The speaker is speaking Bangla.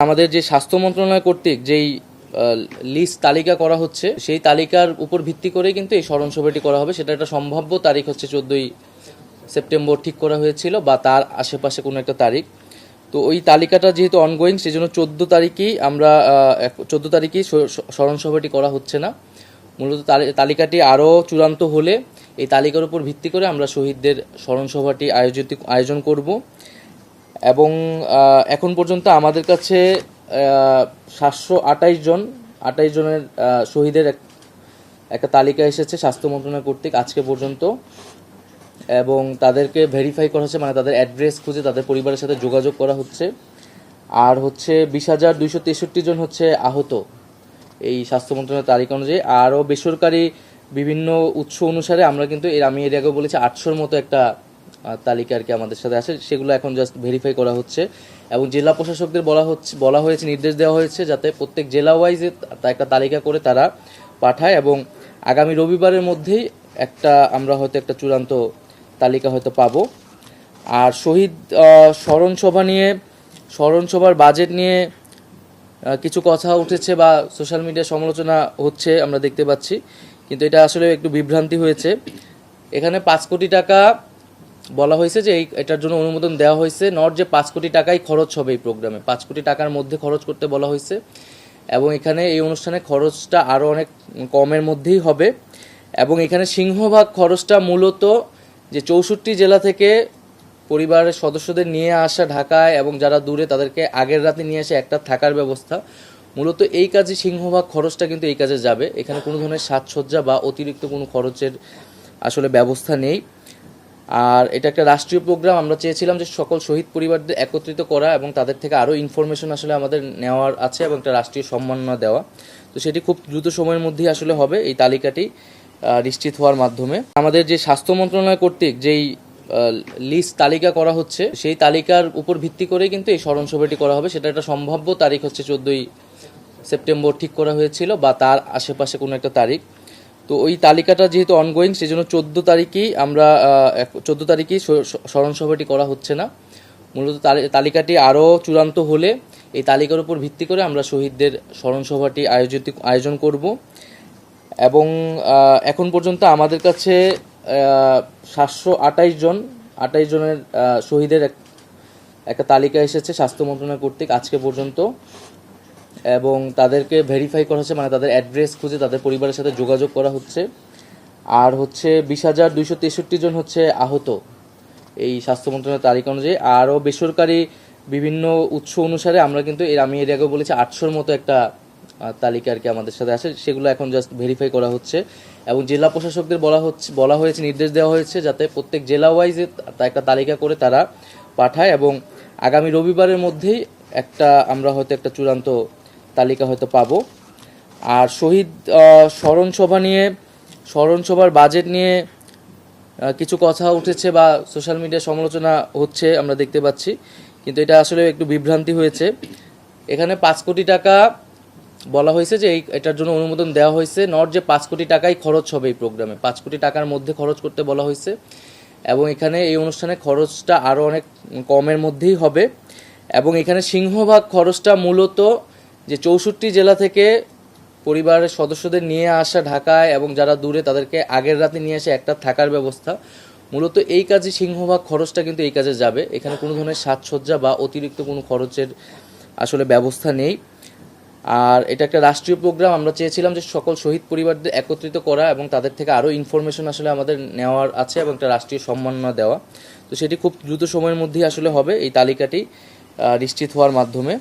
আমাদের যে স্বাস্থ্য মন্ত্রণালয় কর্তৃক যেই লিস্ট তালিকা করা হচ্ছে, সেই তালিকার উপর ভিত্তি করে কিন্তু এই স্মরণ সভাটি করা হবে। সেটা একটা সম্ভাব্য তারিখ হচ্ছে চোদ্দই সেপ্টেম্বর ঠিক করা হয়েছিল বা তার আশেপাশে কোনো একটা তারিখ। তো ওই তালিকাটা যেহেতু অনগোয়িং সেই জন্য চোদ্দ তারিখেই আমরা চোদ্দ তারিখেই স্মরণ সভাটি করা হচ্ছে না। মূলত তালি- তালিকাটি আরও চূড়ান্ত হলে এই তালিকার উপর ভিত্তি করে আমরা শহীদদের স্মরণ সভাটি আয়োজিত, আয়োজন করব। এবং এখন পর্যন্ত আমাদের কাছে সাতশো আটাইশ জন আটাইশ জনের শহীদের এক- একটা তালিকা এসেছে স্বাস্থ্য মন্ত্রণালয় কর্তৃক আজকে পর্যন্ত। এবং তাদেরকে ভেরিফাই করা হচ্ছে মানে তাদের অ্যাড্রেস খুঁজে তাদের পরিবারের সাথে যোগাযোগ করা হচ্ছে। আর হচ্ছে বিশ হাজার দুইশো তেষট্টি জন হচ্ছে আহত এই স্বাস্থ্য মন্ত্রণালয়ের তালিকা অনুযায়ী। আরও বেসরকারি বিভিন্ন উৎস অনুসারে আমরা কিন্তু এর আমি এর আগেও বলেছি আটশোর মতো একটা তালিকা আর কি আমাদের সাথে আসে, সেগুলো এখন জাস্ট ভেরিফাই করা হচ্ছে। এবং জেলা প্রশাসকদের বলা হচ্ছে, বলা হয়েছে, নির্দেশ দেওয়া হয়েছে যাতে প্রত্যেক জেলা ওয়াইজে একটা তালিকা করে তারা পাঠায় এবং আগামী রবিবারের মধ্যেই একটা আমরা হয়তো একটা চূড়ান্ত তালিকা হয়তো পাবো। আর শহীদ স্মরণসভা নিয়ে, স্মরণসভার বাজেট নিয়ে কিছু কথা উঠেছে বা সোশ্যাল মিডিয়া সমালোচনা হচ্ছে আমরা দেখতে পাচ্ছি। কিন্তু এটা আসলে একটু বিভ্রান্তি হয়েছে। এখানে পাঁচ কোটি টাকা বলা হয়েছে যে এই, এটার জন্য অনুমোদন দেওয়া হয়েছে, নট যে পাঁচ কোটি টাকাই খরচ হবে এই প্রোগ্রামে। পাঁচ কোটি টাকার মধ্যে খরচ করতে বলা হয়েছে। এবং এখানে এই অনুষ্ঠানে খরচটা আরও অনেক কমের মধ্যেই হবে। এবং এখানে সিংহভাগ খরচটা মূলত যে চৌষট্টি জেলা থেকে পরিবারের সদস্যদের নিয়ে আসা ঢাকায় এবং যারা দূরে তাদেরকে আগের রাতে নিয়ে এসে একটা থাকার ব্যবস্থা। মূলত এই কাজে সিংহভাগ খরচটা কিন্তু এই কাজে যাবে। এখানে কোনো ধরনের সাজসজ্জা বা অতিরিক্ত কোনো খরচের আসলে ব্যবস্থা নেই। আর এটা একটা রাষ্ট্রীয় প্রোগ্রাম আমরা চেয়েছিলাম যে সকল শহীদ পরিবারদের একত্রিত করা এবং তাদের থেকে আরও ইনফরমেশন আসলে আমাদের নেওয়ার আছে এবং একটা রাষ্ট্রীয় সম্মাননা দেওয়া। তো সেটি খুব দ্রুত সময়ের মধ্যেই আসলে হবে এই তালিকাটি নিশ্চিত হওয়ার মাধ্যমে। আমাদের যে স্বাস্থ্য মন্ত্রণালয় কর্তৃক যেই লিস্ট তালিকা করা হচ্ছে, সেই তালিকার উপর ভিত্তি করেই কিন্তু এই স্মরণ সভাটি করা হবে। সেটা একটা সম্ভাব্য তারিখ হচ্ছে চোদ্দই সেপ্টেম্বর ঠিক করা হয়েছিল বা তার আশেপাশে কোনো একটা তারিখ। তো ওই তালিকাটা যেহেতু অনগোয়িং সেই জন্য চোদ্দ তারিখেই আমরা চোদ্দ তারিখেই স্মরণ সভাটি করা হচ্ছে না। মূলত তালিকাটি আরও চূড়ান্ত হলে এই তালিকার উপর ভিত্তি করে আমরা শহীদদের স্মরণ সভাটি আয়োজিত, আয়োজন করব। এবং এখন পর্যন্ত আমাদের কাছে সাতশো আটাইশ জন আটাইশ জনের শহীদের এক- একটা তালিকা এসেছে স্বাস্থ্য মন্ত্রণালয় কর্তৃক আজকে পর্যন্ত। এবং তাদেরকে ভেরিফাই করা হচ্ছে মানে তাদের অ্যাড্রেস খুঁজে তাদের পরিবারের সাথে যোগাযোগ করা হচ্ছে। আর হচ্ছে বিশ হাজার দুইশো তেষট্টি জন হচ্ছে আহত এই স্বাস্থ্য মন্ত্রণালয়ের তালিকা অনুযায়ী। আরও বেসরকারি বিভিন্ন উৎস অনুসারে আমরা কিন্তু এর আমি এর বলেছি, আটশোর মতো একটা তালিকা আর কি আমাদের সাথে আসে সেগুলো এখন জাস্ট ভেরিফাই করা হচ্ছে। এবং জেলা প্রশাসকদের বলা হচ্ছে বলা হয়েছে, নির্দেশ দেওয়া হয়েছে যাতে প্রত্যেক জেলা ওয়াইজে একটা তালিকা করে তারা পাঠায়। এবং আগামী রবিবারের মধ্যেই একটা আমরা হয়তো একটা চূড়ান্ত তালিকা হয়তো পাবো। আর শহীদ স্মরণসভা নিয়ে, স্মরণসভার বাজেট নিয়ে কিছু কথা উঠেছে বা সোশ্যাল মিডিয়া সমালোচনা হচ্ছে আমরা দেখতে পাচ্ছি। কিন্তু এটা আসলে একটু বিভ্রান্তি হয়েছে। এখানে পাঁচ কোটি টাকা বলা হয়েছে যে এই, এটার জন্য অনুমোদন দেওয়া হয়েছে। নট যে পাঁচ কোটি টাকাই খরচ হবে এই প্রোগ্রামে পাঁচ কোটি টাকার মধ্যে খরচ করতে বলা হয়েছে। এবং এখানে এই অনুষ্ঠানে খরচটা আরও অনেক কমের মধ্যেই হবে। এবং এখানে সিংহভাগ খরচটা মূলত যে চৌষট্টি জেলা থেকে পরিবারের সদস্যদের নিয়ে আসা ঢাকায় এবং যারা দূরে তাদেরকে আগের রাতে নিয়ে এসে একটা থাকার ব্যবস্থা। মূলত এই কাজে সিংহভাগ খরচটা কিন্তু এই কাজে যাবে। এখানে কোনো ধরনের সাজসজ্জা বা অতিরিক্ত কোনো খরচের আসলে ব্যবস্থা নেই। আর এটা একটা রাষ্ট্রীয় প্রোগ্রাম। আমরা চেয়েছিলাম যে সকল শহীদ পরিবারদের একত্রিত করা এবং তাদের থেকে আরও ইনফরমেশন আসলে আমাদের নেওয়ার আছে এবং একটা রাষ্ট্রীয় সম্মাননা দেওয়া। তো সেটি খুব দ্রুত সময়ের মধ্যেই আসলে হবে। এই তালিকাটি নিশ্চিত হওয়ার মাধ্যমে।